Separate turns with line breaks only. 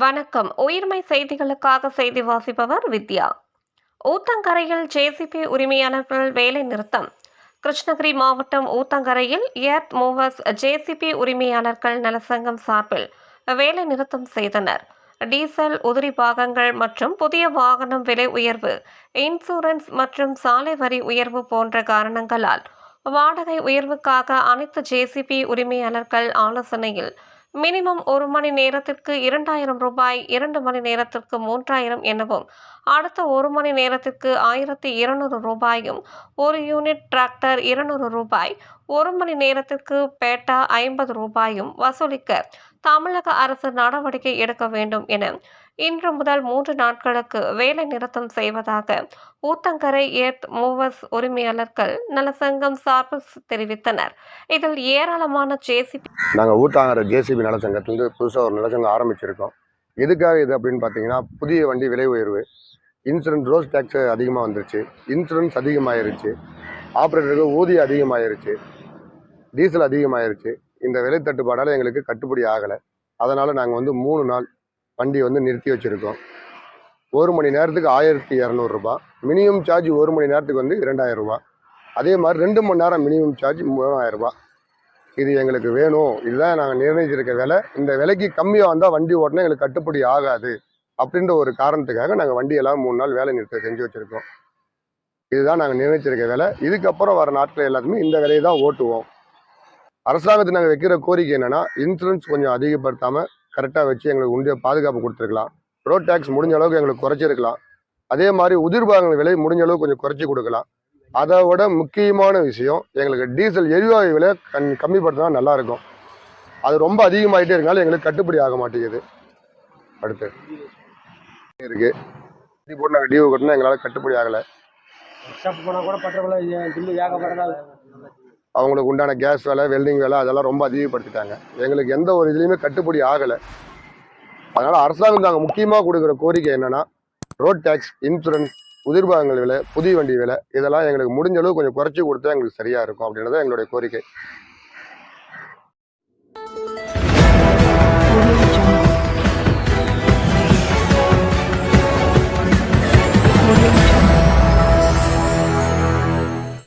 வணக்கம். உயிர்மை செய்திகளுக்காக செய்தி வாசிப்பவர் வித்யா. ஊத்தங்கரையில் ஜேசிபி உரிமையாளர்கள் வேலை நிறுத்தம். கிருஷ்ணகிரி மாவட்டம் ஊத்தங்கரையில் ஏர்த் மூவர்ஸ் ஜேசிபி உரிமையாளர்கள் நலசங்கம் சார்பில் வேலை நிறுத்தம் செய்தனர். டீசல் உதிரி பாகங்கள் மற்றும் புதிய வாகனம் விலை உயர்வு இன்சூரன்ஸ் மற்றும் சாலை வரி உயர்வு போன்ற காரணங்களால் வாடகை உயர்வுக்காக அனைத்து ஜேசிபி உரிமையாளர்கள் ஆலோசனையில் மினிமம் ஒரு மணி நேரத்திற்கு இரண்டாயிரம் ரூபாய் இரண்டு மணி நேரத்திற்கு மூன்றாயிரம் எனவும் அடுத்த ஒரு மணி நேரத்திற்கு ஆயிரத்தி இருநூறு ரூபாயும் ஒரு யூனிட் டிராக்டர் இருநூறு ரூபாய் ஒரு மணி நேரத்திற்கு பேட்டா ஐம்பது ரூபாயும் வசூலிக்க தமிழக அரசு நடவடிக்கை எடுக்க வேண்டும் என இன்று முதல் மூன்று நாட்களுக்கு வேலை நிறுத்தம் செய்வதாக ஊத்தங்கரை ஏர்த் மூவர்ஸ் உரிமையாளர்கள் நலசங்கம் சார்பில் தெரிவித்தனர். இதில் ஏராளமான ஜேசிபி
நாங்கள் ஊத்தாங்கரை ஜேசிபி நலசங்கத்திலிருந்து புதுசாக ஒரு நலசங்கம் ஆரம்பிச்சிருக்கோம். எதுக்காக இது அப்படின்னு பார்த்தீங்கன்னா புதிய வண்டி விலை உயர்வு இன்சூரன்ஸ் ரோஸ் டேக்ஸ் அதிகமாக வந்துருச்சு இன்சூரன்ஸ் அதிகமாயிருச்சு ஆப்ரேட்டருக்கு ஊதியம் அதிகமாயிருச்சு டீசல் அதிகமாயிருச்சு. இந்த விலை தட்டுப்பாடால் எங்களுக்கு கட்டுப்படி ஆகலை. அதனால் நாங்கள் வந்து மூணு நாள் வண்டி வந்து நிறுத்தி வச்சுருக்கோம். ஒரு மணி நேரத்துக்கு ஆயிரத்தி இரநூறுபா மினிமம் சார்ஜ் ஒரு மணி நேரத்துக்கு வந்து இரண்டாயிரம் அதே மாதிரி ரெண்டு மணி நேரம் மினிமம் சார்ஜ் மூணாயிரரூபா இது எங்களுக்கு வேணும். இதுதான் நாங்கள் நிர்ணயிச்சிருக்க விலை. இந்த விலைக்கு கம்மியாக வந்தால் வண்டி ஓட்டினா எங்களுக்கு கட்டுப்படி ஆகாது அப்படின்ற ஒரு காரணத்துக்காக நாங்கள் வண்டியெல்லாம் மூணு நாள் வேலை நிறுத்த செஞ்சு வச்சுருக்கோம். இதுதான் நாங்கள் நிர்ணயிச்சிருக்க விலை. இதுக்கப்புறம் வர நாட்கள் எல்லாத்துக்குமே இந்த விலையை தான் ஓட்டுவோம். அரசாங்கத்தை நாங்கள் வைக்கிற கோரிக்கை என்னென்னா இன்சூரன்ஸ் கொஞ்சம் அதிகப்படுத்தாமல் கரெக்டாக வச்சு எங்களுக்கு உண்டிய பாதுகாப்பு கொடுத்துருக்கலாம். ரோட் டேக்ஸ் முடிஞ்ச அளவுக்கு எங்களுக்கு குறைச்சிருக்கலாம். அதே மாதிரி உதிர்பாகங்கள் விலை முடிஞ்ச அளவுக்கு கொஞ்சம் குறைச்சி கொடுக்கலாம். அதை விட முக்கியமான விஷயம் எங்களுக்கு டீசல் எரிவாயு விலை கண் கம்மிப்படுத்தினா நல்லாயிருக்கும் அது ரொம்ப அதிகமாகிட்டே இருக்கனால எங்களுக்கு கட்டுப்படி ஆக மாட்டேங்குது. அடுத்து. இருக்குது போட்டு நாங்கள் டியூ கட்டினா எங்களால் கட்டுப்படி ஆகலை.
கூட பற்றவில்லை
அவங்களுக்கு உண்டான கேஸ் வேலை வெல்டிங் வேலை அதெல்லாம் ரொம்ப அதிகப்படுத்திட்டாங்க. எங்களுக்கு எந்த ஒரு இதுலேயுமே கட்டுப்படி ஆகலை. அதனால் அரசாங்கம் நாங்கள் முக்கியமாக கொடுக்குற கோரிக்கை என்னென்னா ரோட் டேக்ஸ் இன்சூரன்ஸ் உதிர்பாகங்கள் விலை புதிய வண்டி விலை இதெல்லாம் எங்களுக்கு முடிஞ்ச அளவு கொஞ்சம் குறைச்சி கொடுத்தா எங்களுக்கு சரியாக இருக்கும் அப்படின்றத எங்களுடைய கோரிக்கை.